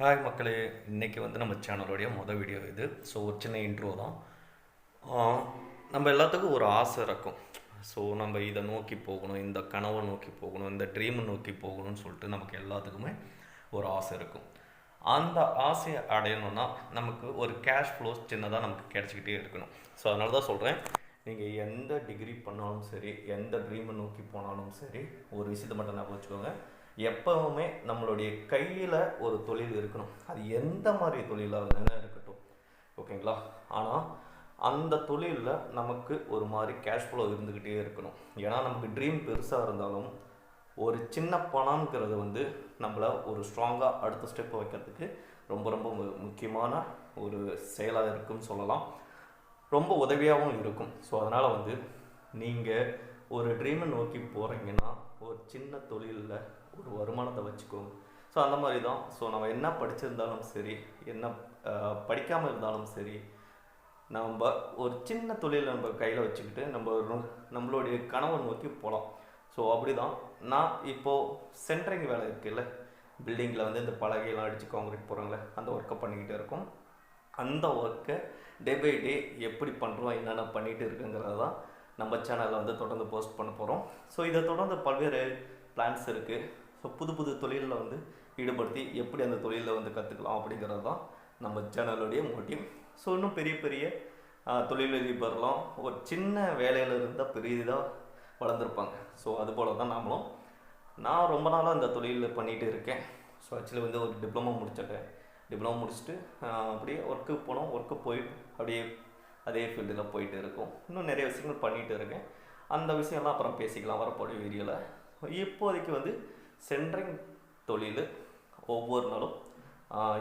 Hi மக்களே. இன்றைக்கி வந்து நம்ம சேனலோடைய மொதல் வீடியோ இது. ஸோ ஒரு சின்ன இன்ட்ரோ தான். நம்ம எல்லாத்துக்கும் ஒரு ஆசை இருக்கும். ஸோ நம்ம இதை நோக்கி போகணும் இந்த கனவை நோக்கி போகணும் இந்த ட்ரீமை நோக்கி போகணும்னு சொல்லிட்டு நமக்கு எல்லாத்துக்குமே ஒரு ஆசை இருக்கும். அந்த ஆசையை அடையணும்னா நமக்கு ஒரு கேஷ் ஃப்ளோஸ் சின்னதாக நமக்கு கிடச்சிக்கிட்டே இருக்கணும். ஸோ அதனால தான் சொல்கிறேன் நீங்கள் எந்த டிகிரி பண்ணாலும் சரி எந்த ட்ரீமை நோக்கி போனாலும் சரி ஒரு விஷயத்தை மட்டும் ஞாபகம் வச்சுக்கோங்க. எப்பவுமே நம்மளுடைய கையில் ஒரு தொழில் இருக்கணும். அது எந்த மாதிரி தொழிலாக வேணால் இருக்கட்டும். ஓகேங்களா? ஆனால் அந்த தொழிலில் நமக்கு ஒரு மாதிரி கேஷ் ஃப்ளோ இருந்துக்கிட்டே இருக்கணும். ஏன்னா நமக்கு ட்ரீம் பெருசாக இருந்தாலும் ஒரு சின்ன பணம்ங்கிறது வந்து நம்மளை ஒரு ஸ்ட்ராங்காக அடுத்த ஸ்டெப் வைக்கிறதுக்கு ரொம்ப ரொம்ப மு- முக்கியமான ஒரு செயலாக இருக்குன்னு சொல்லலாம். ரொம்ப உதவியாகவும் இருக்கும். ஸோ அதனால் வந்து நீங்கள் ஒரு ட்ரீமை நோக்கி போகிறீங்கன்னா ஒரு சின்ன தொழிலில் ஒரு வருமானத்தை வச்சுக்கோங்க ஸோ அந்த மாதிரி தான் ஸோ நம்ம என்ன படிச்சிருந்தாலும் சரி என்ன படிக்காமல் இருந்தாலும் சரி நம்ம ஒரு சின்ன தொழில் நம்ம கையில் வச்சுக்கிட்டு நம்ம நம்மளுடைய கனவை நோக்கி போகலாம் ஸோ அப்படி தான் நான் இப்போது சென்ட்ரிங் வேலை இருக்குல்ல? பில்டிங்கில் வந்து இந்த பலகையெல்லாம் அடித்து காங்கிரீட் போகிறாங்களே அந்த ஒர்க்கை பண்ணிக்கிட்டே இருக்கோம். அந்த ஒர்க்கை டே பை டே எப்படி பண்ணுறோம் என்னென்ன பண்ணிகிட்டு இருக்குங்கிறது தான் நம்ம சேனலில் வந்து தொடர்ந்து போஸ்ட் பண்ண போகிறோம் ஸோ இதை தொடர்ந்து பல்வேறு பிளான்ஸ் இருக்குது ஸோ புது புது தொழிலில் வந்து ஈடுபடுத்தி எப்படி அந்த தொழிலில் வந்து கற்றுக்கலாம் அப்படிங்கிறது தான் நம்ம சேனலுடைய மோட்டிவ் ஸோ இன்னும் பெரிய பெரிய தொழிலதிபர்லாம் ஒரு சின்ன வேலையில் இருந்தால் பெரிய இதாக வளர்ந்துருப்பாங்க. ஸோ அதுபோல் தான் நாமளும். நான் ரொம்ப நாளாக இந்த தொழிலில் பண்ணிகிட்டு இருக்கேன். ஸோ ஆக்சுவலி வந்து ஒரு டிப்ளமோ முடிச்சிட்டேன். டிப்ளமோ முடிச்சுட்டு அப்படியே ஒர்க்கு போனோம். ஒர்க்கு போய் அப்படியே அதே ஃபீல்டில் போயிட்டு இருக்கும். இன்னும் நிறைய விஷயங்கள் பண்ணிகிட்டு இருக்கேன். அந்த விஷயம்லாம் அப்புறம் பேசிக்கலாம் வரப்போகிற வீடியோவில் இப்போதைக்கு வந்து சென்ட்ரிங் தொழில் ஒவ்வொரு நாளும்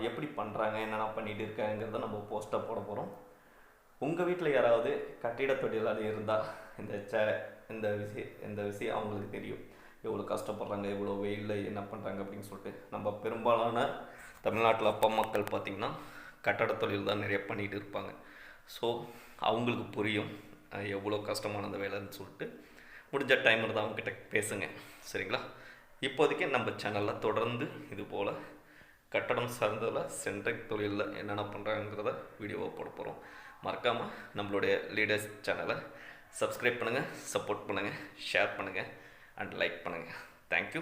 எப்படி பண்ணுறாங்க என்னென்ன பண்ணிகிட்டு இருக்காங்கிறத நம்ம போஸ்ட்டாக போட போகிறோம் உங்கள் வீட்டில் யாராவது கட்டிட தொழிலாளி இருந்தால் இந்த ச இந்த விஷயம் இந்த விஷயம் அவங்களுக்கு தெரியும். எவ்வளோ கஷ்டப்படுறாங்க எவ்வளோ வெயிலில் என்ன பண்ணுறாங்க அப்படின்னு சொல்லிட்டு. நம்ம பெரும்பாலான தமிழ்நாட்டில் அப்பா மக்கள் பார்த்திங்கன்னா கட்டட தொழில் தான் நிறைய பண்ணிகிட்டு இருப்பாங்க. ஸோ அவங்களுக்கு புரியும் எவ்வளோ கஷ்டமான அந்த வேலைன்னு சொல்லிட்டு. முடிஞ்ச டைம் இருந்தால் அவங்ககிட்ட பேசுங்க. சரிங்களா? இப்போதைக்கு நம்ம சேனலில் தொடர்ந்து இது போல் கட்டடம் சார்ந்ததில் சென்ட்ரிக் தொழிலில் என்னென்ன பண்ணுறாங்கிறத வீடியோவை போட போகிறோம் மறக்காமல் நம்மளுடைய லீடர்ஸ் சேனலை சப்ஸ்கிரைப் பண்ணுங்கள் சப்போர்ட் பண்ணுங்கள் ஷேர் பண்ணுங்கள் அண்ட் லைக் பண்ணுங்கள் தேங்க்யூ